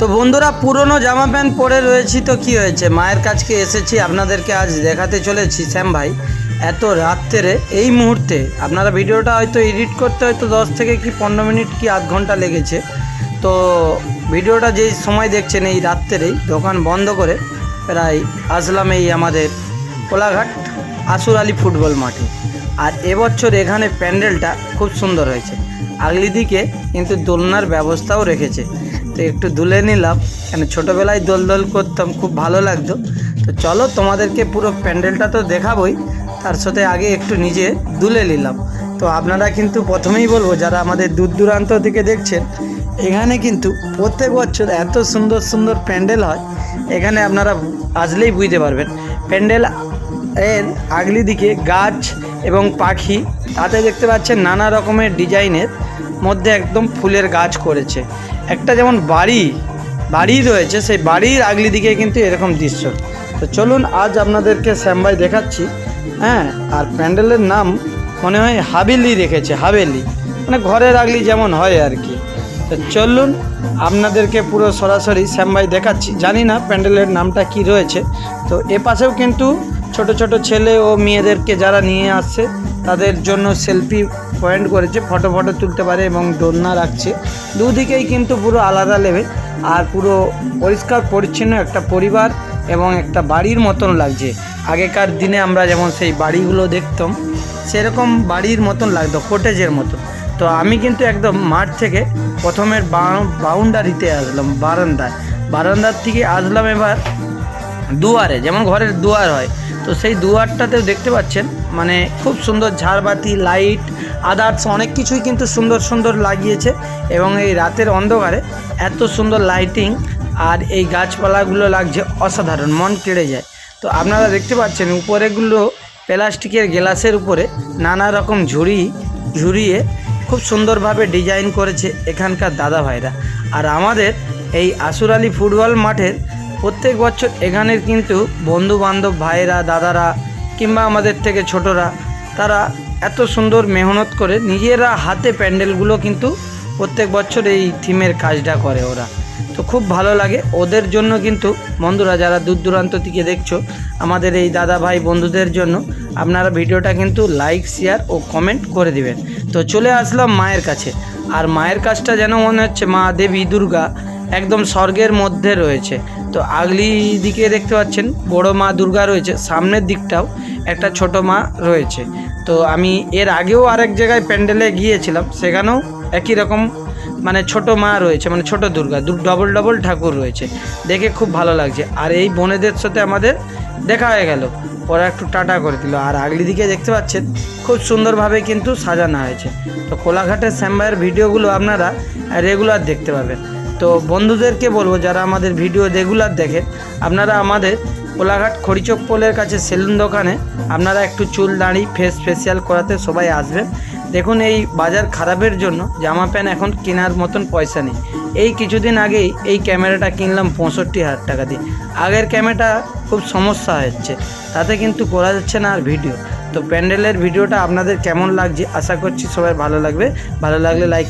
তো বন্ধুরা, পুরনো জামা প্যান্ট পরে রয়েছি তো কি হয়েছে? মায়ের কাছকে এসেছি, আপনাদেরকে আজ দেখাতে চলেছি। শ্যাম ভাই, এত রাত্রে এই মুহূর্তে, আপনারা ভিডিওটা হয়তো এডিট করতে হয়তো দশ থেকে কি পনেরো মিনিট কি আধ ঘণ্টা লেগেছে। তো ভিডিওটা যেই সময় দেখছেন এই রাত্রেই, দোকান বন্ধ করে প্রায় আসলাম এই আমাদের কোলাঘাট আসুর আলী ফুটবল মাঠে। আর এবছর এখানে প্যান্ডেলটা খুব সুন্দর হয়েছে। আগলি দিকে কিন্তু দোলনার ব্যবস্থাও রেখেছে। তো একটু দুলে নিলাম। কেন ছোটোবেলায় দোল দোল করতাম, খুব ভালো লাগতো। তো চলো তোমাদেরকে পুরো প্যান্ডেলটা তো দেখাবই। তার সাথে আগে একটু নিজে দুলে নিলাম। তো আপনারা কিন্তু প্রথমেই বলব, যারা আমাদের দূর দূরান্ত থেকে দেখছেন, এখানে কিন্তু প্রত্যেক বছর এত সুন্দর সুন্দর প্যান্ডেল হয়। এখানে আপনারা আসলেই বুঝতে পারবেন। প্যান্ডেল এর আগলি দিকে গাছ এবং পাখি, তাতে দেখতে পাচ্ছেন নানা রকমের ডিজাইনের মধ্যে একদম ফুলের গাছ করেছে। একটা যেমন বাড়ি বাড়ি রয়েছে, সেই বাড়ির আগলি দিকে কিন্তু এরকম দৃশ্য। তো চলুন আজ আপনাদেরকে শ্যামবাই দেখাচ্ছি। হ্যাঁ আর প্যান্ডেলের নাম মনে হয় হাবেলি রেখেছে, হাবেলি। মানে ঘরের আগলি যেমন হয় আর কি। তো চলুন আপনাদেরকে পুরো সরাসরি শ্যামবাই দেখাচ্ছি। জানি না প্যান্ডেলের নামটা কি রয়েছে। তো এ পাশেও কিন্তু ছোট ছোট ছেলে ও মেয়েদেরকে যারা নিয়ে আসছে, তাদের জন্য সেলফি পয়েন্ট করেছে, ফটো ফটো তুলতে পারে এবং দোলনা রাখছে। দুদিকেই কিন্তু পুরো আলাদা লেভেল আর পুরো পরিষ্কার পরিচ্ছন্ন একটা পরিবার এবং একটা বাড়ির মতন লাগছে। আগেকার দিনে আমরা যেমন সেই বাড়িগুলো দেখতাম, সেরকম বাড়ির মতন লাগতো কটেজের মতন। তো আমি কিন্তু একদম মাঠ থেকে প্রথমের বাউন্ডারিতে আসলাম, বারান্দায়। বারান্দার থেকে আসলাম এবার দুয়ারে, যেমন ঘরের দুয়ার হয়। তো সেই দুয়ারটাতেও দেখতে পাচ্ছেন মানে খুব সুন্দর ঝাড়বাতি, লাইট, আদার্স অনেক কিছুই কিন্তু সুন্দর সুন্দর লাগিয়েছে এবং এই রাতের অন্ধকারে এত সুন্দর লাইটিং আর এই গাছপালাগুলো লাগছে অসাধারণ, মন কেড়ে যায়। তো আপনারা দেখতে পাচ্ছেন, উপরেগুলো প্লাস্টিকের গ্লাসের উপরে নানা রকম ঝুড়ি ঝুরিয়ে খুব সুন্দরভাবে ডিজাইন করেছে এখানকার দাদা ভাইরা আর আমাদের এই আসুর আলী ফুটবল মাঠের প্রত্যেক বছর এখানের কিন্তু বন্ধু বান্ধব ভাইয়েরা, দাদারা কিংবা আমাদের থেকে ছোটরা, তারা এত সুন্দর মেহনত করে নিজেরা হাতে প্যান্ডেলগুলো কিন্তু প্রত্যেক বছর এই থিমের কাজটা করে ওরা। তো খুব ভালো লাগে। ওদের জন্য কিন্তু বন্ধুরা, যারা দূর দূরান্ত থেকে দেখছ, আমাদের এই দাদা ভাই বন্ধুদের জন্য আপনারা ভিডিওটা কিন্তু লাইক শেয়ার ও কমেন্ট করে দিবেন। তো চলে আসলাম মায়ের কাছে। আর মায়ের কাজটা যেন মনে হচ্ছে মা দেবী দুর্গা একদম স্বর্গের মধ্যে রয়েছে। তো আগলি দিকে দেখতে পাচ্ছেন, বড় মা দুর্গা রয়েছে, সামনের দিকটাও একটা ছোট মা রয়েছে। তো আমি এর আগেও আরেক জায়গায় প্যান্ডেলে গিয়েছিলাম, সেখানেও একই রকম মানে ছোট মা রয়েছে মানে ছোট দুর্গা, দু ডবল ডবল ঠাকুর রয়েছে। দেখে খুব ভালো লাগছে। আর এই বোনেদের সাথে আমাদের দেখা হয়ে গেল। ওরা একটু টাটা করে দিল। আর আগলি দিকে দেখতে পাচ্ছেন, খুব সুন্দরভাবে কিন্তু সাজানো হয়েছে। তো কোলাঘাটের শ্যামবাইয়ের ভিডিওগুলো আপনারা রেগুলার দেখতে পাবেন। তো বন্ধুদেরকে বলব, যারা আমাদের ভিডিও রেগুলার দেখে, আপনারা আমাদের কোলাঘাট খড়িচক পোলের কাছে সেলুন দোকানে, আপনারা একটু চুল, দাঁড়ি ফেস ফেসিয়াল করাতে সবাই আসবেন। দেখুন এই বাজার খারাপের জন্য, জামা প্যান্ট এখন কেনার মতন পয়সা নেই। এই কিছুদিন আগেই এই ক্যামেরাটা কিনলাম পঁয়ষট্টি হাজার টাকা দিয়ে। আগের ক্যামেরাটা খুব সমস্যা হচ্ছে, তাতে কিন্তু করা যাচ্ছে না আর ভিডিও। তো প্যান্ডেলের ভিডিওটা আপনাদের কেমন লাগছে, আশা করছি সবাই ভালো লাগবে। ভালো লাগলে লাইক